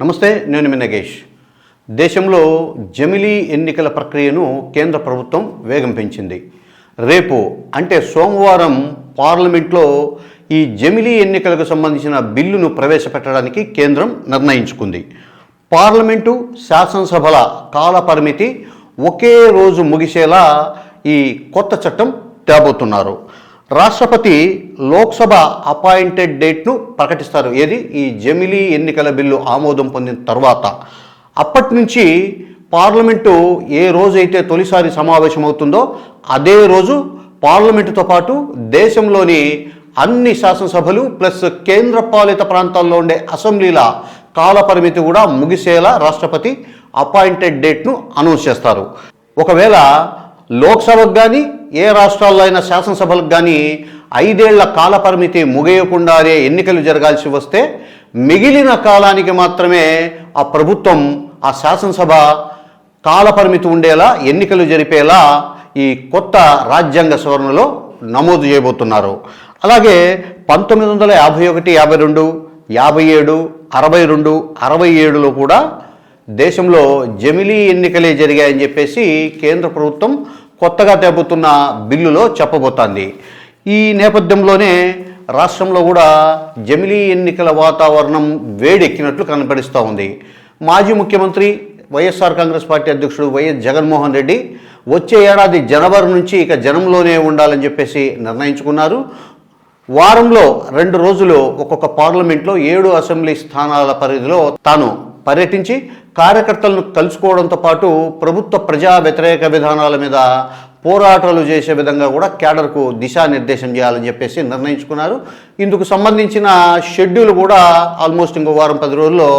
నమస్తే నేను మీ నగేష్. దేశంలో జమిలీ ఎన్నికల ప్రక్రియను కేంద్ర ప్రభుత్వం వేగం పెంచింది. రేపు అంటే సోమవారం పార్లమెంట్లో ఈ జమిలీ ఎన్నికలకు సంబంధించిన బిల్లును ప్రవేశపెట్టడానికి కేంద్రం నిర్ణయించుకుంది. పార్లమెంటు శాసనసభల కాలపరిమితి ఒకే రోజు ముగిసేలా ఈ కొత్త చట్టం తేబోతున్నారు. రాష్ట్రపతి లోక్సభ అపాయింటెడ్ డేట్ను ప్రకటిస్తారు. ఏది? ఈ జమిలీ ఎన్నికల బిల్లు ఆమోదం పొందిన తర్వాత. అప్పటి నుంచి పార్లమెంటు ఏ రోజైతే తొలిసారి సమావేశమవుతుందో అదే రోజు పార్లమెంటుతో పాటు దేశంలోని అన్ని శాసనసభలు ప్లస్ కేంద్రపాలిత ప్రాంతాల్లో ఉండే అసెంబ్లీల కాలపరిమితి కూడా ముగిసేలా రాష్ట్రపతి అపాయింటెడ్ డేట్ను అనౌన్స్ చేస్తారు. ఒకవేళ లోక్సభకు కానీ ఏ రాష్ట్రాల్లో అయినా శాసనసభలకు కానీ ఐదేళ్ళ కాలపరిమితి ముగియకుండానే ఎన్నికలు జరగాల్సి వస్తే మిగిలిన కాలానికి మాత్రమే ఆ ప్రభుత్వం ఆ శాసనసభ కాలపరిమితి ఉండేలా ఎన్నికలు జరిపేలా ఈ కొత్త రాజ్యాంగ సవరణలో నమోదు చేయబోతున్నారు. అలాగే పంతొమ్మిది వందల యాభై ఒకటి యాభై రెండు యాభై ఏడు అరవై రెండు అరవై ఏడులో కూడా దేశంలో జమిలీ ఎన్నికలే జరిగాయని చెప్పేసి కేంద్ర ప్రభుత్వం కొత్తగా తేబోతున్న బిల్లులో చెప్పబోతోంది. ఈ నేపథ్యంలోనే రాష్ట్రంలో కూడా జమిలీ ఎన్నికల వాతావరణం వేడెక్కినట్లు కనపడిస్తూ ఉంది. మాజీ ముఖ్యమంత్రి వైఎస్ఆర్ కాంగ్రెస్ పార్టీ అధ్యక్షుడు వైఎస్ జగన్మోహన్ రెడ్డి వచ్చే ఏడాది జనవరి నుంచి ఇక జనంలోనే ఉండాలని చెప్పేసి నిర్ణయించుకున్నారు. వారంలో రెండు రోజులు ఒక్కొక్క పార్లమెంట్లో ఏడు అసెంబ్లీ స్థానాల పరిధిలో తాను పర్యటించి కార్యకర్తలను కలుసుకోవడంతో పాటు ప్రభుత్వ ప్రజా వ్యతిరేక విధానాల మీద పోరాటాలు చేసే విధంగా కూడా క్యాడర్కు దిశానిర్దేశం చేయాలని చెప్పేసి నిర్ణయించుకున్నారు. ఇందుకు సంబంధించిన షెడ్యూల్ కూడా ఆల్మోస్ట్ ఇంకో వారం పది రోజుల్లో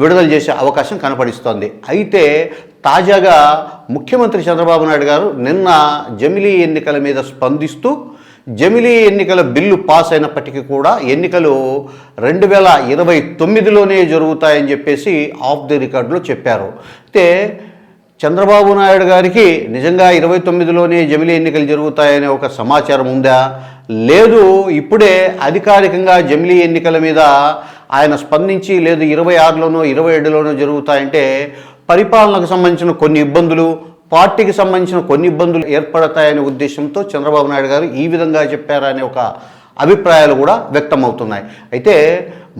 విడుదల చేసే అవకాశం కనపడిస్తోంది. అయితే తాజాగా ముఖ్యమంత్రి చంద్రబాబు నాయుడు గారు నిన్న జమిలీ ఎన్నికల మీద స్పందిస్తూ జమిలీ ఎన్నికల బిల్లు పాస్ అయినప్పటికీ కూడా ఎన్నికలు రెండు వేల ఇరవై తొమ్మిదిలోనే జరుగుతాయని చెప్పేసి ఆఫ్ ది రికార్డులో చెప్పారు. అయితే చంద్రబాబు నాయుడు గారికి నిజంగా ఇరవై తొమ్మిదిలోనే జమిలీ ఎన్నికలు జరుగుతాయనే ఒక సమాచారం ఉందా? లేదు ఇప్పుడే అధికారికంగా జమిలీ ఎన్నికల మీద ఆయన స్పందించి లేదు ఇరవై ఆరులోనో ఇరవై ఏడులోనో జరుగుతాయంటే పరిపాలనకు సంబంధించిన కొన్ని ఇబ్బందులు పార్టీకి సంబంధించిన కొన్ని ఇబ్బందులు ఏర్పడతాయనే ఉద్దేశంతో చంద్రబాబు నాయుడు గారు ఈ విధంగా చెప్పారనే ఒక అభిప్రాయాలు కూడా వ్యక్తమవుతున్నాయి. అయితే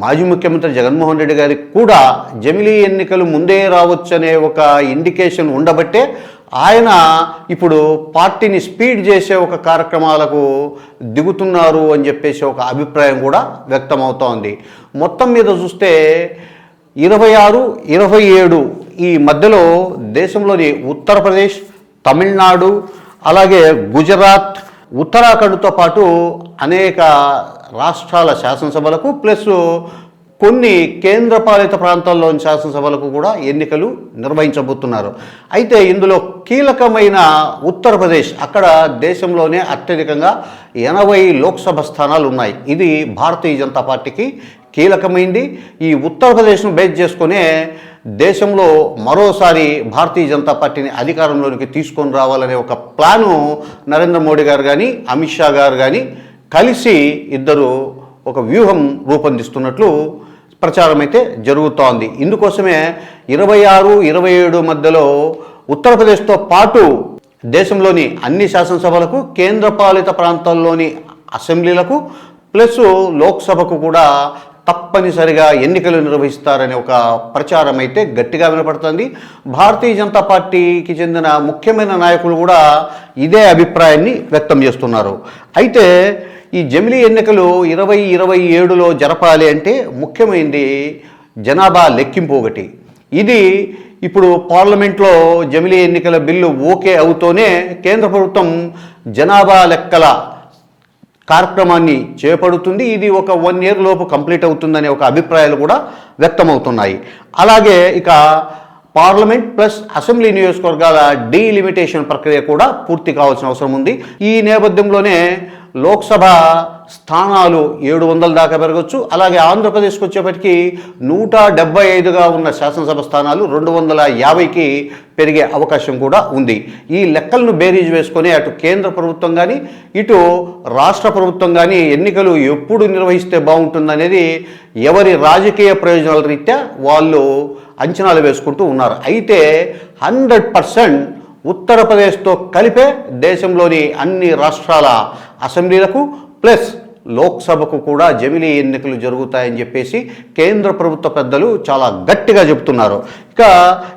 మాజీ ముఖ్యమంత్రి జగన్మోహన్ రెడ్డి గారికి కూడా జమిలీ ఎన్నికలు ముందే రావచ్చనే ఒక ఇండికేషన్ ఉండబట్టే ఆయన ఇప్పుడు పార్టీని స్పీడ్ చేసే ఒక కార్యక్రమాలకు దిగుతున్నారు అని చెప్పేసి ఒక అభిప్రాయం కూడా వ్యక్తమవుతోంది. మొత్తం మీద చూస్తే ఇరవై ఆరు ఇరవై ఏడు ఈ మధ్యలో దేశంలోని ఉత్తరప్రదేశ్ తమిళనాడు అలాగే గుజరాత్ ఉత్తరాఖండ్తో పాటు అనేక రాష్ట్రాల శాసనసభలకు ప్లస్ కొన్ని కేంద్రపాలిత ప్రాంతాల్లోని శాసనసభలకు కూడా ఎన్నికలు నిర్వహించబోతున్నారు. అయితే ఇందులో కీలకమైన ఉత్తరప్రదేశ్ అక్కడ దేశంలోనే అత్యధికంగా ఎనభై లోక్సభ స్థానాలు ఉన్నాయి ఇది భారతీయ జనతా పార్టీకి కీలకమైంది. ఈ ఉత్తరప్రదేశ్ను బేస్ చేసుకునే దేశంలో మరోసారి భారతీయ జనతా పార్టీని అధికారంలోనికి తీసుకొని రావాలనే ఒక ప్లాను నరేంద్ర మోడీ గారు కానీ అమిత్ షా గారు కానీ కలిసి ఇద్దరు ఒక వ్యూహం రూపొందిస్తున్నట్లు ప్రచారం అయితే జరుగుతోంది. ఇందుకోసమే ఇరవై ఆరు ఇరవై ఏడు మధ్యలో ఉత్తరప్రదేశ్తో పాటు దేశంలోని అన్ని శాసనసభలకు కేంద్రపాలిత ప్రాంతాల్లోని అసెంబ్లీలకు ప్లస్ లోక్సభకు కూడా తప్పనిసరిగా ఎన్నికలు నిర్వహిస్తారనే ఒక ప్రచారం అయితే గట్టిగా వినపడుతుంది. భారతీయ జనతా పార్టీకి చెందిన ముఖ్యమైన నాయకులు కూడా ఇదే అభిప్రాయాన్ని వ్యక్తం చేస్తున్నారు. అయితే ఈ జమిలీ ఎన్నికలు ఇరవై ఇరవై ఏడులో జరపాలి అంటే ముఖ్యమైనది జనాభా లెక్కింపు ఒకటి. ఇది ఇప్పుడు పార్లమెంట్లో జమిలీ ఎన్నికల బిల్లు ఓకే అవుతూనే కేంద్ర ప్రభుత్వం జనాభా లెక్కల కార్యక్రమాన్ని చేపడుతుంది. ఇది ఒక వన్ ఇయర్ లోపు కంప్లీట్ అవుతుందనే ఒక అభిప్రాయాలు కూడా వ్యక్తమవుతున్నాయి. అలాగే ఇక పార్లమెంట్ ప్లస్ అసెంబ్లీ నియోజకవర్గాల డీలిమిటేషన్ ప్రక్రియ కూడా పూర్తి కావాల్సిన అవసరం ఉంది. ఈ నేపథ్యంలోనే లోక్సభ స్థానాలు ఏడు వందల దాకా పెరగచ్చు. అలాగే ఆంధ్రప్రదేశ్కి వచ్చేప్పటికి నూట డెబ్బై ఐదుగా ఉన్న శాసనసభ స్థానాలు రెండు వందల యాభైకి పెరిగే అవకాశం కూడా ఉంది. ఈ లెక్కలను బేరీజ్ వేసుకొని అటు కేంద్ర ప్రభుత్వం కానీ ఇటు రాష్ట్ర ప్రభుత్వం కానీ ఎన్నికలు ఎప్పుడు నిర్వహిస్తే బాగుంటుందనేది ఎవరి రాజకీయ ప్రయోజనాల రీత్యా వాళ్ళు అంచనాలు వేసుకుంటూ ఉన్నారు. అయితే హండ్రెడ్ పర్సెంట్ ఉత్తరప్రదేశ్తో కలిపే దేశంలోని అన్ని రాష్ట్రాల అసెంబ్లీలకు ప్లస్ లోక్సభకు కూడా జమిలీ ఎన్నికలు జరుగుతాయని చెప్పేసి కేంద్ర ప్రభుత్వ పెద్దలు చాలా గట్టిగా చెబుతున్నారు. ఇక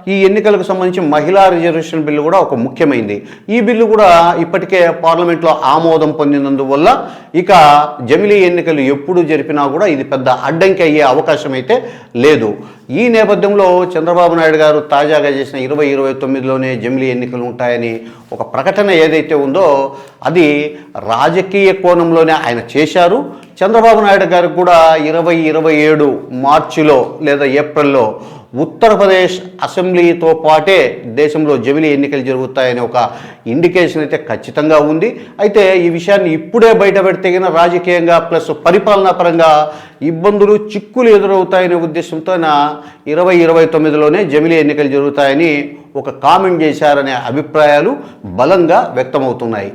ఈ ఎన్నికలకు సంబంధించి మహిళా రిజర్వేషన్ బిల్లు కూడా ఒక ముఖ్యమైనది ఈ బిల్లు కూడా ఇప్పటికే పార్లమెంట్లో ఆమోదం పొందినందువల్ల ఇక జమిలీ ఎన్నికలు ఎప్పుడు జరిపినా కూడా ఇది పెద్ద అడ్డంకి అయ్యే అవకాశం అయితే లేదు. ఈ నేపథ్యంలో చంద్రబాబు నాయుడు గారు తాజాగా చేసిన ఇరవై ఇరవై తొమ్మిదిలోనే జమిలీ ఎన్నికలు ఉంటాయని ఒక ప్రకటన ఏదైతే ఉందో అది రాజకీయ కోణంలోనే ఆయన చేశారు. చంద్రబాబు నాయుడు గారికి కూడా ఇరవై ఇరవై ఏడు మార్చిలో లేదా ఏప్రిల్లో ఉత్తరప్రదేశ్ అసెంబ్లీతో పాటే దేశంలో జమిలీ ఎన్నికలు జరుగుతాయనే ఒక ఇండికేషన్ అయితే ఖచ్చితంగా ఉంది. అయితే ఈ విషయాన్ని ఇప్పుడే బయట పెడితేగిన రాజకీయంగా ప్లస్ పరిపాలనా పరంగా ఇబ్బందులు చిక్కులు ఎదురవుతాయనే ఉద్దేశంతో ఇరవై ఇరవై తొమ్మిదిలోనే జమిలీ ఎన్నికలు జరుగుతాయని ఒక కామెంట్ చేశారనే అభిప్రాయాలు బలంగా వ్యక్తమవుతున్నాయి.